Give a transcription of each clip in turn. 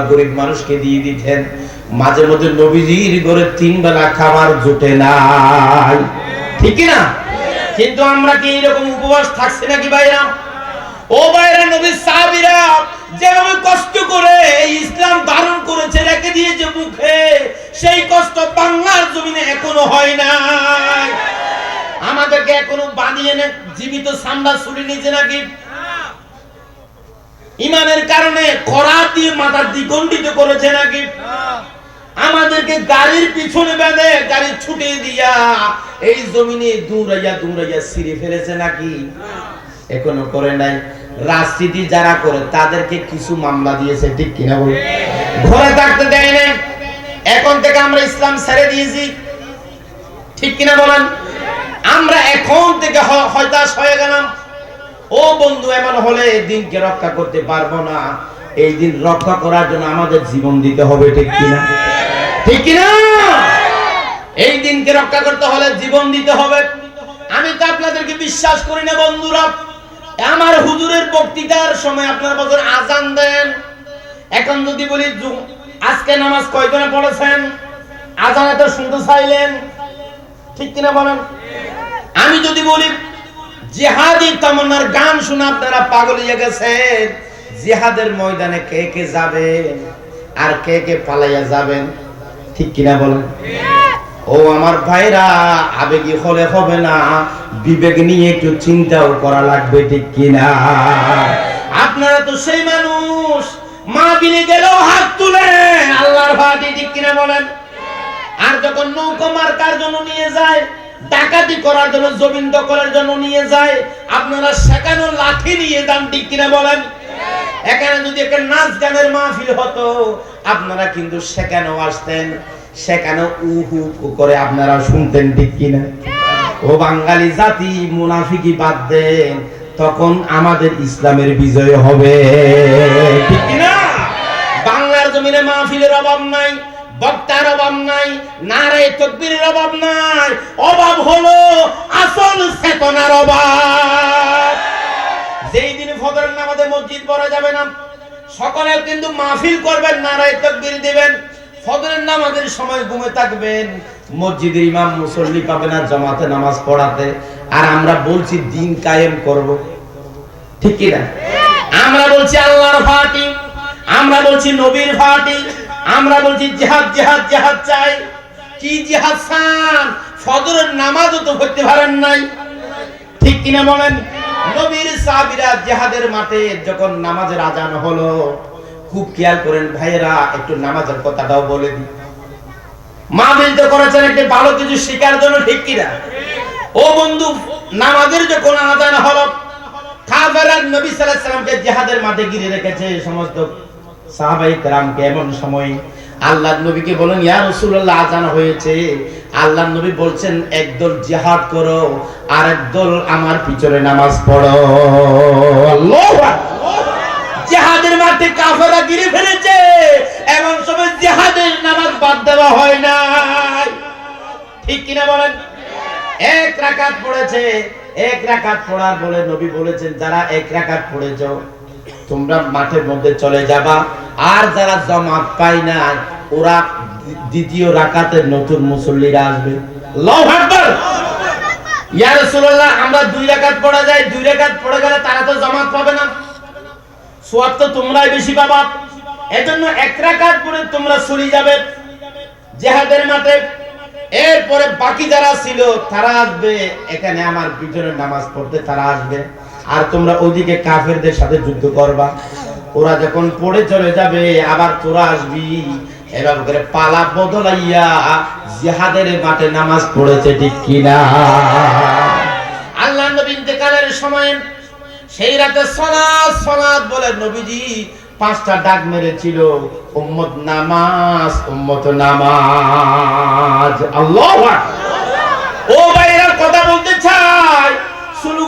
গরিব মানুষকে দিয়ে দিতেন। মাঝে মধ্যে নবীজির ঘরে তিন বেলা খাবার জুটে নাই। ঠিক না? কিন্তু আমরা কি এরকম উপবাস থাকছি নাকি ও সাহাবীরা, যেভাবে কষ্ট করে ইসলাম ধারণ করেছে, রেখে দিয়েছে মুখে, সেই কষ্ট বাংলার জমিনে এখনও হয় নাই। আমাদেরকে এখনও বানিয়ে নে জীবিত ছুরি নিচে নাকি? ইমানের কারণে করাত দিয়ে মাথার দ্বিগণ্ডিত করেছে নাকি? আমাদেরকে গাড়ির পিছনে বেঁধে গাড়ি ছুটে দিয়া এই জমিনে দৌড়াইয়া দৌড়াইয়া ছিঁড়ে ফেলেছে নাকি? এখনও করে নাই। রাজনীতি যারা করে তাদেরকে কিছু মামলা দিয়েছে ঠিক কিনা বল ঘরে থাকতে দেয় না এখন থেকে আমরা ইসলাম ছেড়ে দিয়েছি। ঠিক কিনা বলেন? আমরা এখন থেকে হ- হতাশ হয়ে গেলাম। ও বন্ধু, এমন হলে দিনকে রক্ষা করতে পারব না। এই দিন রক্ষা করার জন্য আমাদের জীবন দিতে হবে, ঠিক কিনা? ঠিক কিনা? এই দিনকে রক্ষা করতে হলে জীবন দিতে হবে। আমি তো আপনাদেরকে বিশ্বাস করি না, বন্ধুরা। আমার হুজুরের বক্তৃতার সময় আপনার বছর আজান দেন। এখন যদি বলি আজকে নামাজ কয়জনে পড়েছেন? আজান এত শুনতে চাইলেন? ঠিক কিনা বলেন? আমি যদি বলি জিহাদি তামান্নার গান শুনে আপনারা পাগল হয়ে গেছেন। জিহাদের ময়দানে কে কে যাবেন? আর কে কে পালাইয়া যাবেন? ঠিক কিনা বলেন? ও আমার ভাইরা, আবেগী হলে হবে না। বিবেক নিয়ে একটু চিন্তাও করা লাগবে, ঠিক কিনা? আপনারা তো সেই মানুষ। মা বিলে গেলেও হাত তুলে। আল্লাহর ভাটি ঠিক কিনা বলেন? আর যখন নৌকা মার্কার জন্য নিয়ে যায় ডাকাতি করার জন্য, জমিন দখলের জন্য নিয়ে যায়। আপনারা সেখানে লাঠি নিয়ে যান, ঠিক কিনা বলেন? এখানে যদি একটা নাচ গানের মাহফিল হতো, আপনারা কিন্তু সেখানেও আসতেন সেখানে উহু করে আপনারা শুনতেন, ঠিক কিনা? ও বাঙালি জাতি মুনাফিকি বাদ দেন, তখন আমাদের ইসলামের বিজয় হবে, ঠিক কিনা? বাংলার জমিনে মাহফিলের অভাব নাই। বক্তার অভাব নাই, নারায় তকবীরের অভাব নাই। অভাব হলো আসল চেতনার অভাব। যেই দিন ফজরের নামাজে মসজিদ পড়া যাবে না সকলে কিন্তু মাহফিল করবেন, নারায় তকবীর দিবেন। ফজরের নামাজের সময় ঘুমে থাকবেন। মসজিদের ইমাম মুসল্লি পাবে না জামাতে নামাজ পড়াতে। আর আমরা বলছি দিন কায়েম করব। ঠিক কি না? আমরা বলছি আল্লাহর ফাটি আমরা বলছি নবীর ফাটি আমরা বলছি জিহাদ জিহাদ জিহাদ চাই। কি জিহাদ চান ফজরের নামাজও তো পড়তে পারেন নাই। ঠিক কিনা বলেন? নবীর সাহাবীরা জিহাদের মাঠে যখন নামাজের আজান হলো, খুব খেয়াল করেন, ভাইয়েরা, একটু নামাজের কথাটাও বলে দিই। মা বিলতে করেছেন, একটি ভালো কিছু শিকার জন্য ঠিক কিনা? ও বন্ধু, নামাজের যখন আজান হলো, কাফেররা নবী সাল্লাল্লাহু আলাইহি সাল্লামকে জিহাদের মাঠে ঘিরে রেখেছে, সমস্ত এমন সময় নামাজ বাদ দেওয়া হয় না ঠিক কিনা বলেন? এক রাকাত পড়েছে। এক পড়ার বলে নবী বলেছেন, যারা এক রাকাত পড়েছ তোমরা মাঠের মধ্যে চলে যাবা। আর যারা জামাত পাই না ওরা দ্বিতীয় রাকাতের নতুন মুসল্লিরা আসবে। আমরা দুই রাকাত পড়া যায়। দুই রাকাত পড়ে গেলে তারা তো পাবে না। সোয়াব তো তোমরাই বেশি পাবা। এজন্য এক রাকাত তোমরা সরে যাবে। জেহাদের মাঠে। এরপরে বাকি যারা ছিল, তারা আসবে। এখানে আমার পিছনে নামাজ পড়তে তারা আসবে। আর তোমরা ওদিকে কাফেরদের সাথে যুদ্ধ করবা। ওরা যখন পড়ে চলে যাবে, আবার তোরা আসবি। এভাবে করে পালা বদলাইয়া জিহাদের মাঠে নামাজ পড়েছে, ঠিক কিনা? আল্লাহ সময় সেই রাতে সলাৎ সলাৎ বলে নবীজি পাঁচটা ডাক মেরেছিল, উম্মত নামাজ উম্মত নামাজ। আল্লাহ ও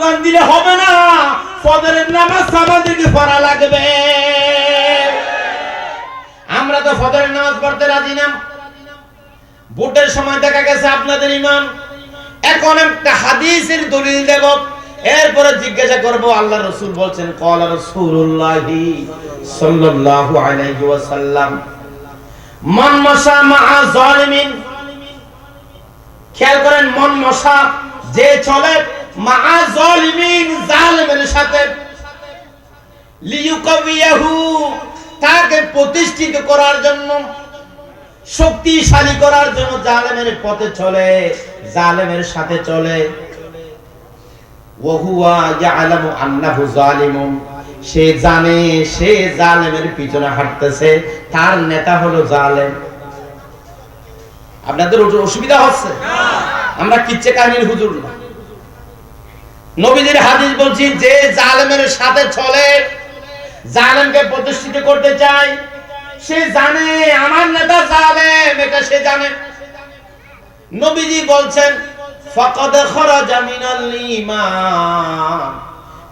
স্লোগান দিলে হবে না। ফজরের নামাজ আমাদেরকে পড়া লাগবে। আমরা তো ফজরের নামাজ পড়তে রাজি না। ভোটের সময় দেখা গেছে আপনাদের ইমান। এখন একটা হাদিসের দলিল দেব। এরপরে জিজ্ঞাসা করব, আল্লাহ রসুল বলছেন, কলা রসুল্লাহি সাল্লাল্লাহু আলাইহি ওয়াসাল্লাম, মান মাশা মা জালিমিন, খেয়াল করেন, মন মশা যে চলে মা জালিমিন জালিমের সাথে লিয়ুকাবিয়াহু তাকে প্রতিষ্ঠিত করার জন্য শক্তিশালী করার জন্য জালেমের পথে চলে জালেমের সাথে চলে। ওহুয়া ইয়ালামু আন্নাহু জালিমুন সে জানে সে জালেমের পিছনে হাঁটতেছে তার নেতা হলো জালেম। আপনাদের অসুবিধা হচ্ছে? আমরা কিচ্ছে কাহিনীর হুজুর না। নবীদের হাদিস বলছি, যে জালেমের সাথে চলে, জালেমকে প্রতিষ্ঠিত করতে চায়, সে জানে, আমার নেতা জালেম, এটা সে জানে। নবীজি বলছেন, ফাকাদ খরাজা মিনাল ঈমান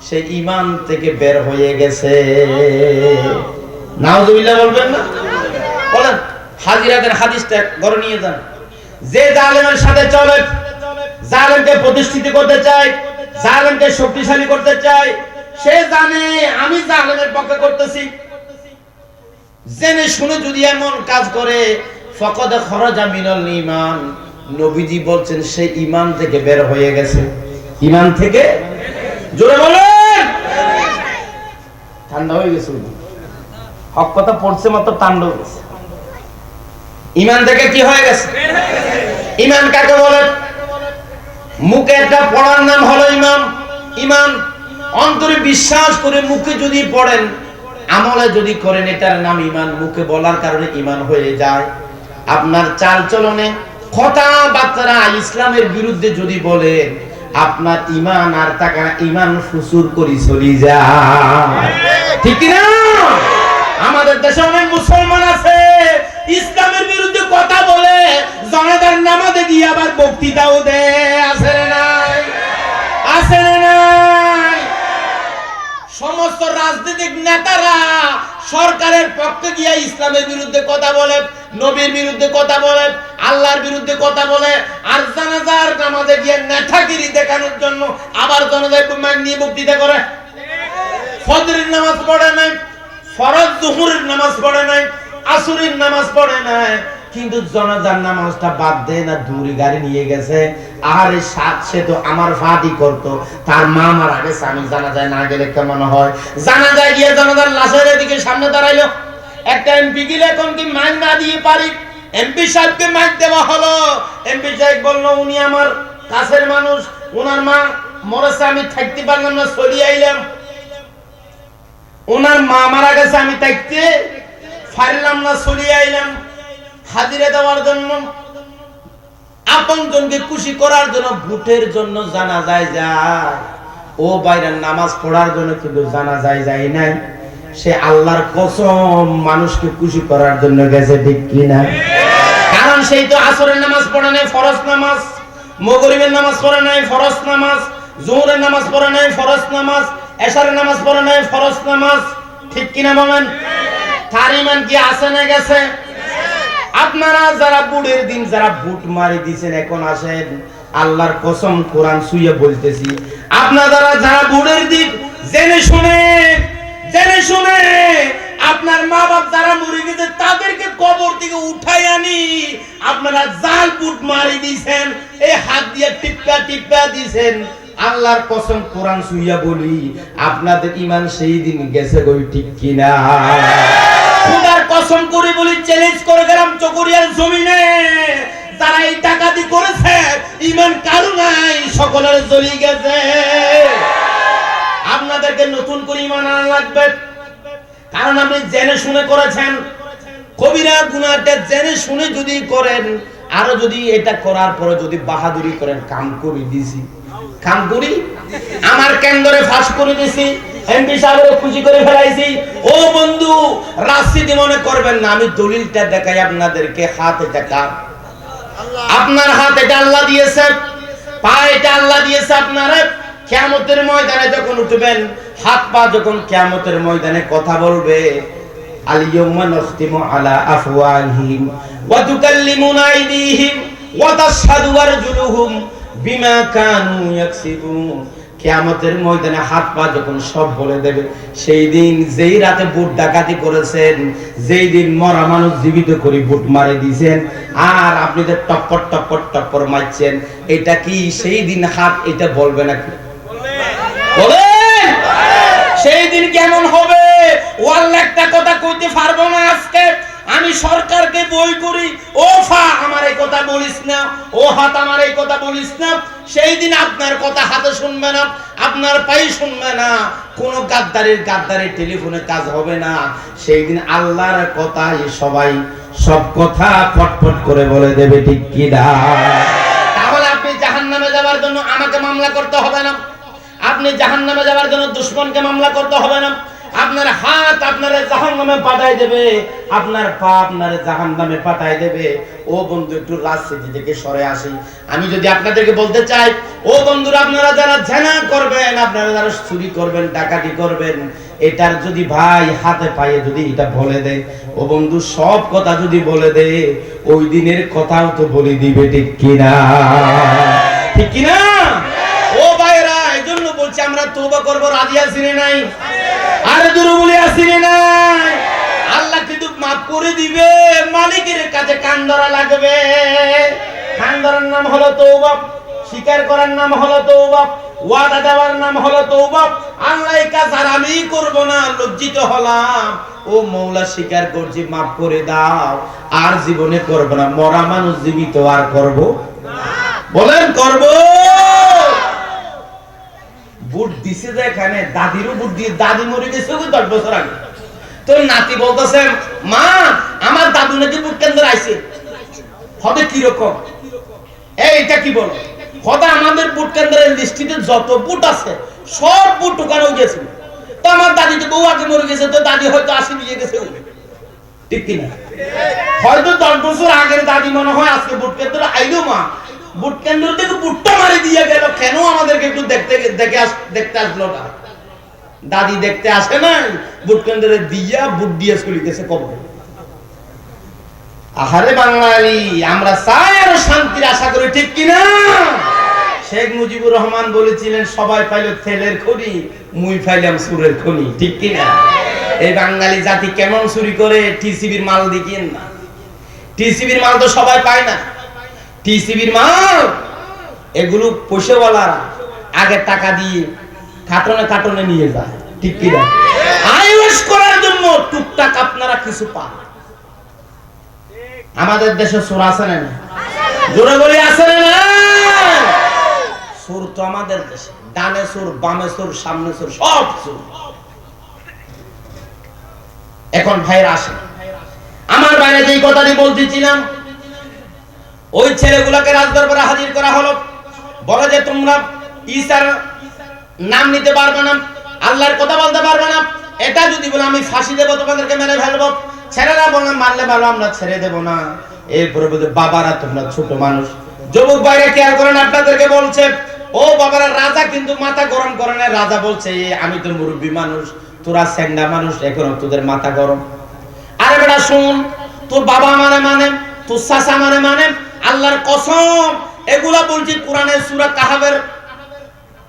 সে ঈমান থেকে বের হয়ে গেছে। নাউজুবিল্লাহ বলবেন না? বলেন হাজিরাদের হাদিসটা ঘরে নিয়ে যান। যে জালেমের সাথে চলে, জালেমকে প্রতিষ্ঠিত করতে চায় জালেমকে শক্তিশালী করতে চায়, সে জানে আমি জালেমের পক্ষে করতেছি। জেনে শুনে যদি এমন কাজ করে, ফকদে খরজা মিনাল ঈমান। নবীজি বলছেন, সে ঈমান থেকে বের হয়ে গেছে। ঈমান থেকে? জোরে বলেন! ঠান্ডা হয়ে গেছে। হক কথা পড়ছে মাত্র, ঠান্ডা হয়ে গেছে। ঈমান থেকে কি হয়ে গেছে? ঈমান কাকে বলে? মুখে একটা পড়ার নাম হলো ইমাম। ইমান অন্তরে বিশ্বাস করে মুখে যদি পড়েন, আমলে যদি করেন, এটার নাম ইমান। মুখে বলার কারণে ইমান হয়ে যায়। আপনার চাল চলনে কথাবার্তা ইসলামের বিরুদ্ধে যদি বলেন, আপনার ইমান আর টাকা ইমান ফুসুর করি চলি যায়। ঠিক না আমাদের দেশে অনেক মুসলমান আছে, ইসলামের বিরুদ্ধে কথা বলে জনতার নামাজে গিয়ে আবার বক্তৃতাও দেয়। সমস্ত রাজনৈতিক নেতারা সরকারের পক্ষে গিয়ে ইসলামের বিরুদ্ধে কথা বলে, নবীর বিরুদ্ধে কথা বলে, আল্লাহর বিরুদ্ধে কথা বলে, আর জানাজার নামাজে গিয়ে নেতাগিরি দেখানোর জন্য আবার জনতায় নিয়ে বক্তৃতা করে। ফজরের নামাজ পড়ে নাই, ফরজ জুহুরের নামাজ পড়ে নাই, আসরের নামাজ পড়ে নাই কিন্তু জনাজার নামাজটা বাদ দেয় না, দূরে গাড়ি নিয়ে গেছে। আরে সাত সে তো আমার ফাটি করত। তার মা মারা গেছে, আমি জানা যায় না গেলে কেমন হয়? জানা যায় গিয়ে জনাজার লাশের এদিকে সামনে দাঁড়াইলো। একটা এমপি গিলে এখন কি মাইক না দিয়ে পারি? এমপি সাহেবকে মাইক দেওয়া হলো। এমপি সাহেব বলল, উনি আমার কাছের মানুষ। ওনার মা মরেছে, আমি থাকতে পারলাম না চলিয়ে আইলাম। ওনার মা মারা গেছে, আমি থাকতে পারলাম না চলিয়ে আইলাম। হাজিরে দেওয়ার জন্য খুশি করার জন্য জন্য জানা যায়। যায় ও নামাজ পড়ার জন্য কিন্তু জানা যায় যায় নাই সে আল্লাহর কসম মানুষকে খুশি করার জন্য গেছে, ঠিক কিনা? কারণ সেই তো আসরের নামাজ পড়ে নাই, ফরজ নামাজ। মগরিবের নামাজ পড়ে নাই, ফরজ নামাজ। জোহরের নামাজ পড়ে নাই, ফরজ নামাজ। এশারের নামাজ পড়ে নাই, ফরজ নামাজ। ঠিক কিনা বলেন? তার ইমান কি আছে না গেছে? আপনারা যারা বুড়ের দিন যারা বুট মারি দিছেন, এখন আসেন, আল্লাহর কসম কোরআন শুয়ে বলতেছি। আপনারা যারা বুড়ের দিন, জেনে শুনে জেনে শুনে, আপনার মা বাপ যারা মরে গেছে, তাদেরকে কবর থেকে উঠাই আনি। আপনারা জাল বুট মারি দিছেন, এই হাত দিয়ে টিপকা টিপকা দিছেন। আল্লাহর কসম কোরআন শুইয়া বলি, আপনাদের ইমান সেই দিন গেছে গই ঠিক কিনা? কসম করে বলি চ্যালেঞ্জ করে গেলাম চকরিয়ার জমিনে। যারা এই টাকাতি করেছে। ইমান কারু নাই, সকলের জ্বলি গেছে। আপনাদেরকে নতুন করে ইমান আনা লাগবে। কারণ আপনি জেনে শুনে করেছেন। কবিরা গুনাহটা জেনে শুনে যদি করেন, আরও যদি এটা করার পরে যদি বাহাদুরি করেন, কাম করে দিছি। কাম করি? আমার কেন্দ্রে ফাঁস করে দিছি। এমপি সাহেবের খুশি করে ফেলাইছি। ও বন্ধু, রাজনীতি মনে করবেন না, আমি দলিলটা দেখাই আপনাদেরকে, হাত এটা কার? আপনার হাত এটা আল্লাহ দিয়েছে, পা এটা আল্লাহ দিয়েছে আপনারে। কিয়ামতের ময়দানে যখন উঠবেন, হাত পা যখন কিয়ামতের ময়দানে কথা বলবে আলিয়াউমা নাখতিমু আলা আফওয়াহিম ওয়া তুকাল্লিমুনা আইদিহিম ওয়া তাশহাদু আরজুলুহুম বিমা কানু ইয়াকসিবুন কেয়ামতের ময়দানে হাত পা যখন সব বলে দেবে, সেই দিন যেই রাতে বুট ডাকাতি করেছেন, যেই দিন মরা মানুষ জীবিত করে বুট মারে দিয়েছেন, আর আপনি যে টপ্পর টপ্পর টপ্পর মারছেন, এটা কি সেই দিন হাত এটা বলবে নাকি? সেই দিন কেমন হবে? ওয়াল্লা একটা কথা কইতে পারব না আজকে। সরকারকে বই করি, ও ফা, আমার এই কথা বলিস না, ও হাত, আমার এই কথা বলিস না, সেই দিন আপনার কথা হাতে শুনবে না, আপনার পাই শুনবে না, কোন গাদ্দারের গাদ্দারের টেলিফোনে কাজ হবে না, সেই দিন আল্লাহর কথাই সবাই সব কথা ফটফট করে বলে দেবে, ঠিক কি না? তাহলে আপনি জাহান্নামে যাওয়ার জন্য আমাকে মামলা করতে হবে না, আপনি জাহান্নামে যাওয়ার জন্য দুশ্মনকে মামলা করতে হবে না আপনার হাত আপনার জাহান্নামে পাঠায় দেবে, আপনার পা আপনার জাহান্নামে পাঠায় দেবে। ও বন্ধু, একটু রাজনীতি থেকে সরে আসি। আমি যদি আপনাদেরকে বলতে চাই, ও বন্ধুরা, আপনারা যারা ঝেনা করবেন, আপনারা যারা চুরি করবেন, ডাকাতি করবেন, এটার যদি ভাই হাতে পায়ে যদি এটা বলে দেয়, ও বন্ধু, সব কথা যদি বলে দেয়, ওই দিনের কথাও তো বলে দিবে, ঠিক কিনা? ঠিক কিনা? ও ভাইরা এই জন্য বলছি, আমরা তৌবা করব, রাজি আছি না নাই? আরে আল্লাহ কিন্তু মাফ করে দিবে। মালিকের কাছে লাগবে। নাম হলো স্বীকার করার নাম হলো ওয়াদা দেওয়ার নাম হলো আল্লাহ এই কাজ আর আমি করব না, লজ্জিত হলাম। ও মৌলা, স্বীকার করছি, মাফ করে দাও। আর জীবনে করব না। মরা মানুষ জীবিত আর করব বলেন, করব। বুট দিছে যে এখানে, দাদিরও বুট দিয়ে, দাদি মরে গেছে দশ বছর আগে। তোর নাতি বলতেছে, মা, আমার দাদু নাকি বুট আইছে। হবে কীরকম? কি বলো? আমাদের বুট কেন্দ্রের যত বুট আছে, সব বুট ওখানে গেছে। তো আমার দাদি তো বউ আগে মরে গেছে, তো দাদি হয়তো আসি নিয়ে গেছে ঠিক কিনা? হয়তো দশ বছর আগের দাদি মনে হয় আজকে বুট কেন্দ্র আইলো মা বুট কেন্দ্র থেকে বুটটা মারি দিয়ে গেল, কেন আমাদেরকে একটু দেখতে দেখে দেখতে আসলো না? দাদি দেখতে আসে বুট কেন্দ্রে দিয়া বুট দিয়ে কবরে। আহারে বাঙালি, আমরা চাই আরও শান্তির আশা করি, ঠিক কিনা? শেখ মুজিবুর রহমান বলেছিলেন, সবাই পাইল তেলের খনি, মুই পাইলাম সুরের খনি, ঠিক কিনা? এই বাঙালি জাতি কেমন চুরি করে, টিসিবির মাল দিকেন না? টিসিবির মাল তো সবাই পায় না। টিসিবির মাল। এগুলো পয়সাওয়ালারা আগে টাকা দিয়ে কাটনে কাটনে নিয়ে যায়, ঠিক কিনা? আয়ুষ করার জন্য টুকটাক আপনারা কিছু পান। আমাদের দেশে সুর আছে না? জোরে বলি, আছে না সুর তো আমাদের দেশে। ডানে সুর, বামে সুর, সামনে সুর, সব সুর। এখন ভাইরা আসে আমার বাইরে যেই কথাটি বলতেছিলাম ওই ছেলেগুলোকে রাজদরবারে হাজির করা হলো। বলে যে তোমরা ঈসার নাম নিতে পারবে না আল্লাহর কথা বলতে পারবে না। এটা যদি বলে আমি ফাঁসি দেবো তোমাদেরকে মেরে ফেলব। ছেলেরা বললাম মারলে ভালো আমরা ছেড়ে দেবো না। এরপরে বলতে বাবারা তোমরা ছোট মানুষ। যুবক বাইরে কেয়ার করেন আপনাদেরকে বলছে ও বাবারা রাজা কিন্তু মাথা গরম করে না। রাজা বলছে "এ, আমি তো মুরব্বী মানুষ তোরা স্যান্ডা মানুষ এখন তোদের মাথা গরম। আরে বেটা শুন তোর বাবা মানে মানে তোর চাচা মানে মানে আল্লাহর কসম, এগুলা বলছি কোরআনের সূরা কাহাবের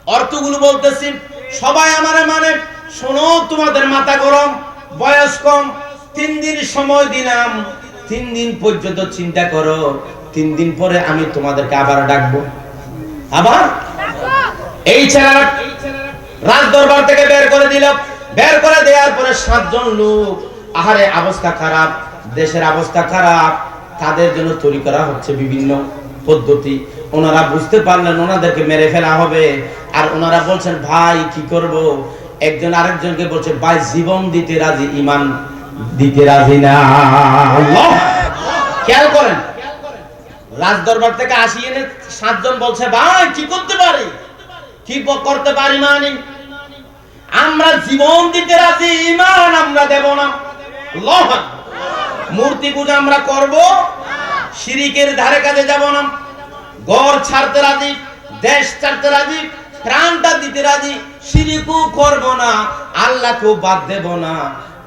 অর্থগুলো বলতেছি। সবাই আমারে মানে শোনো তোমাদের মাথা গরম, বয়স কম, তিন দিন সময় দিলাম, তিন দিন পর্যন্ত চিন্তা করো, তিন দিন পরে আমি তোমাদেরকে আবার ডাকবো। আবার? এই ছেলেরা রাজ দরবার থেকে বের করে দিল। বের করে দেওয়ার পরে সাতজন লোক, আহারে, অবস্থা খারাপ, দেশের অবস্থা খারাপ তাদের জন্য তৈরি করা হচ্ছে বিভিন্ন পদ্ধতি। ওনারা বুঝতে পারলেন, ওনাদেরকে মেরে ফেলা হবে। আর ওনারা বলছেন, ভাই, কি করব? একজন আরেকজনকে বলছে, ভাই, জীবন দিতে রাজি ইমান দিতে রাজি না। খেয়াল করেন রাজ দরবার থেকে আসি এনে সাতজন বলছে, ভাই, কি করতে পারি? কি করতে পারি মানে? আমরা জীবন দিতে রাজি ইমান আমরা দেব না। আকবার। মূর্তি পূজা আমরা করব। শিরিকের ধারে কাছে যাব না। ঘর ছাড়তে রাজি, দেশ ছাড়তে রাজি, প্রাণটা দিতে রাজি, শিরিকও করব না, আল্লাহকেও বাদ দেব না।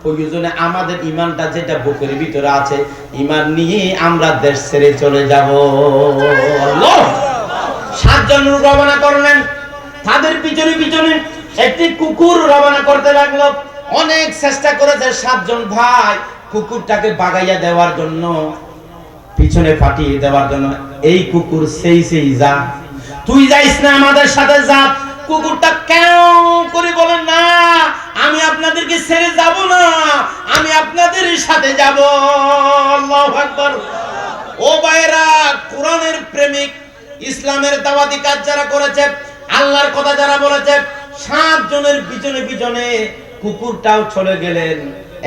প্রয়োজনে আমাদের ইমানটা যেটা বুকের ভিতরে আছে, ইমান নিয়ে আমরা দেশ ছেড়ে চলে যাব। সাতজন রওনা করলেন। তাদের পিছনে পিছনে একটি কুকুর রবানা করতে লাগল। অনেক চেষ্টা করেছে সাতজন ভাই। কুকুরটাকে বাগাইয়া দেওয়ার জন্য, পিছনে পাঠিয়ে দেওয়ার জন্য, এই কুকুর সেই সেই যা তুই যাইস না আমাদের সাথে যা কুকুরটা কেন করে বলেন না, আমি আপনাদেরকে ছেড়ে যাব না, আমি আপনাদের সাথে যাব। ও ভাইরা কোরআনের প্রেমিক, ইসলামের দাওয়াতি কাজ যারা করেছে, আল্লাহর কথা যারা বলেছে, সাত জনের পিছনে পিছনে কুকুরটাও চলে গেলেন।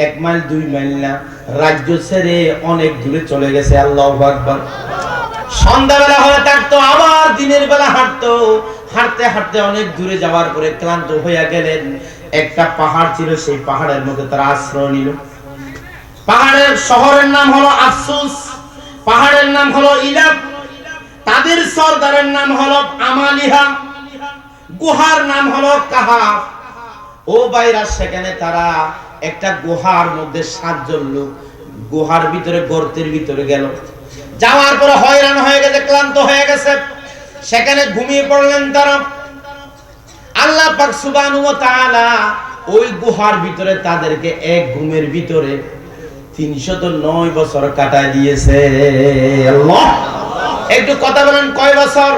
এক মাইল, দুই মাইল না, রাজ্য ছেড়ে অনেক দূরে চলে গেছে, আল্লাহ আকবার। সন্ধ্যাবেলা হয়ে থাকতো, আবার দিনের বেলা হাঁটতো। হাঁটতে হাঁটতে অনেক দূরে যাওয়ার পরে ক্লান্ত হইয়া গেলেন। একটা পাহাড় ছিল, সেই পাহাড়ের মধ্যে তারা আশ্রয় নিল। পাহাড়ের শহরের নাম হলো আফসুস, পাহাড়ের নাম হলো ইলাব তাদের সর্দারের নাম হলো আমালিহা, গুহার নাম হলো কাহাফ। ও বাইরা সেখানে তারা একটা গুহার মধ্যে সাতজন লোক গুহার ভিতরে গর্তের ভিতরে গেল। যাওয়ার পরে হয়রান হয়ে গেছে, ক্লান্ত হয়ে গেছে। সেখানে ঘুমিয়ে পড়লেন তারা। আল্লাহ পাক সুবহানাহু ওয়া তাআলা ওই গুহার ভিতরে তাদেরকে এক ঘুমের ভিতরে 309 বছর কাটায় দিয়েছে। আল্লাহ! একটু কথা বলেন, কয় বছর?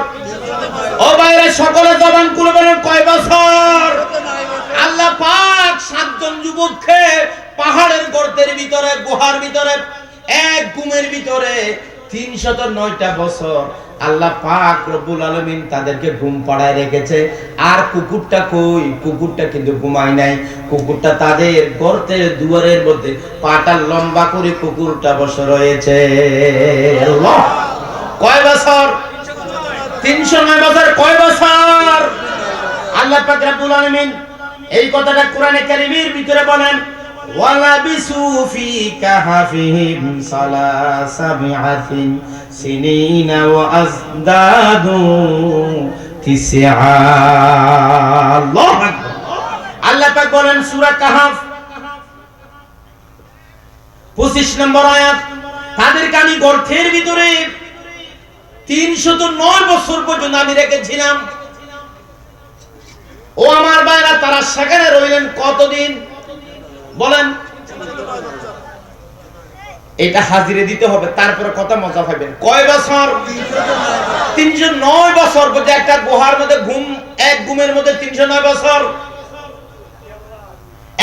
ও বাইরে, সকলে জবান খুলে বলেন, কয় বছর? আল্লাহ পাক সাতজন যুবককে পাহাড়ের গর্তের ভিতরে, গুহার ভিতরে, এক গুমের ভিতরে তিনশত নয়টা বছর আল্লাহ পাক রব্বুল আলমিন তাদেরকে ঘুম পাড়ায় রেখেছে। আর কুকুরটা কই? কুকুরটা কিন্তু ঘুমায় নাই। কুকুরটা তাদের গর্তের দুয়ারের মধ্যে পাটা লম্বা করে কুকুরটা বসে রয়েছে। কয় বছর? তিনশো নয় বছর, কয় বছর? আল্লাহ পাক রব্বুল আলামিন এই কথাটা কোরআনে কারীমের ভিতরে বলেন ওয়ালাবিসু ফি সালাসাবিআতিন সিনিনা ওয়া তিসআ। আল্লাহু পাক বলেন, সূরা কাহাফ। 25 নম্বর আয়াত তাদেরকে আমি গর্তের ভিতরে তিনশত নয় বছর পর্যন্ত আমি রেখেছিলাম। ও আমার ভাইরা, তারা সেখানে রইলেন কতদিন? বলেন। এটা হাজিরে দিতে হবে, তারপরে কত মজা পাবেন। কয় বছর? তিনশো নয় বছর বলতে একটা গুহার মধ্যে ঘুম, এক ঘুমের মধ্যে তিনশো নয় বছর।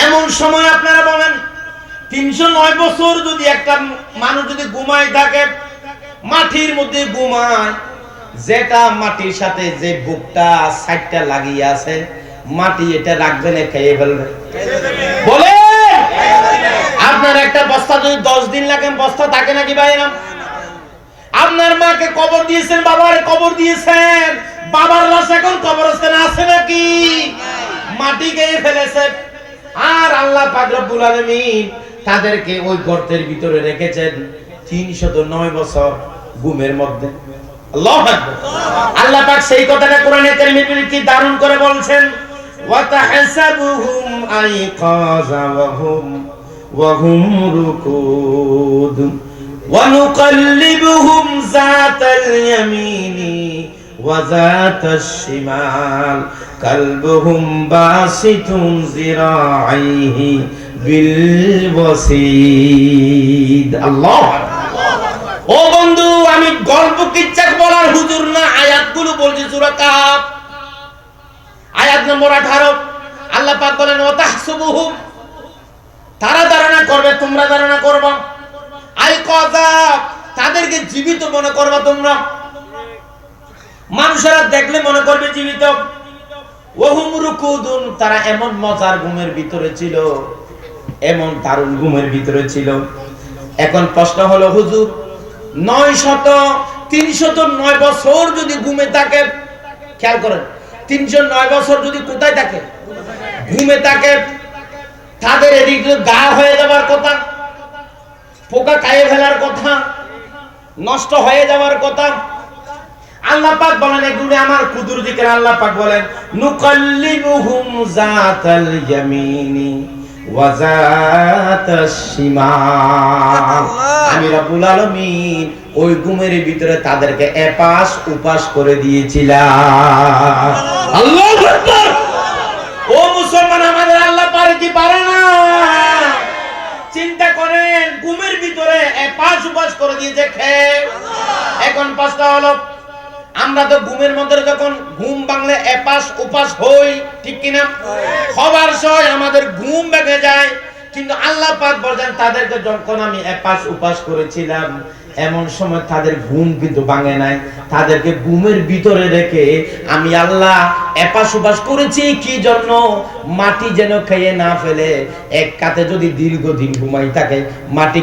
এমন সময় আপনারা বলেন, তিনশো নয় বছর যদি একটা মানুষ যদি ঘুমায় থাকে মাটির মধ্যে ঘুমায়। যেটা মাটির সাথে যে বুকটা সাইডটা লাগিয়ে আছে, মাটি এটা রাখবে না, খেয়ে ফেলবে। বলে? আপনার একটা বস্তা যদি দশ দিন লাগে বস্তা থাকে নাকি ভাইরা আপনার মাকে কবর দিয়েছেন, বাবার কবর দিয়েছেন। বাবার লাশ এখন কবরস্থানে আছে নাকি? মাটি খেয়ে ফেলেছে। আর আল্লাহ পাক রব্বুল তাদেরকে ওই গর্তের ভিতরে রেখেছেন তিনশত নয় বছর ঘুমের মধ্যে। আল্লাহু। আল্লাহ পাক সেই কথাটা কোরআনে কারীমের ভিতরে কি দারুণ করে বলছেন? শিমাল কালবুহুম বাসিতুন যিরাআইহি বিল ওয়াসিদ আল্লাহু আকবার। ও বন্ধু, আমি গল্প কিচ্ছা বলার হুজুর না, আয়াতগুলো বলছি, সূরা আয়াত নম্বর 18 আল্লাহ পাক বলেন ওয়াতাহসুবুহুম তারা ধারণা করবে, তোমরা ধারণা করবা। আই কজা তাদেরকে জীবিত মনে করবা তোমরা। মানুষেরা দেখলে মনে করবে জীবিত। ওহুম তারা এমন মজার ঘুমের ভিতরে ছিল, এমন দারুণ ঘুমের ভিতরে ছিল। এখন প্রশ্ন হলো, হুজুর নয় শত তিনশত নয় বছর যদি ঘুমে থাকে, খেয়াল করেন তিনশো নয় বছর যদি কোথায় থাকে, ঘুমে থাকে, তাদের এদিক গা হয়ে যাবার কথা, পোকা খাইয়ে ফেলার কথা, নষ্ট হয়ে যাওয়ার কথা। আল্লাহ পাক বলেন এগুলো আমার কুদুর দিকের আল্লাহ পাক বলেন নুকাল্লিবুহুম জাতাল ইয়ামিনি। আমি রব্বুল আলামিন ওই ঘুমের ভিতরে তাদেরকে এপাশ উপাস করে দিয়েছিলাম। আল্লাহু ও মুসলমান আমাদের আল্লাহ পারে কি পারে না? চিন্তা করেন গুমের ভিতরে এপাশ উপাস করে দিয়েছে খেয়ে এখন পাঁচটা হলো আমরা তো ঘুমের মধ্যে যখন ঘুম বাংলে এপাশ উপাস হই, ঠিক কিনা? খবর সয় আমাদের ঘুম ভেঙে যায়। কিন্তু আল্লাহ পাক বলেন তাদেরকে যখন আমি এপাশ উপাস করেছিলাম, এমন সময় তাদের ঘুম কিন্তু ভাঙে নাই। তাদেরকে ঘুমের ভিতরে রেখে আমি আল্লাহ এপাশ উপাস করেছি, কি জন্য? মাটি যেন খেয়ে না ফেলে। এক কাতে যদি দীর্ঘদিন ঘুমাই থাকে, মাটি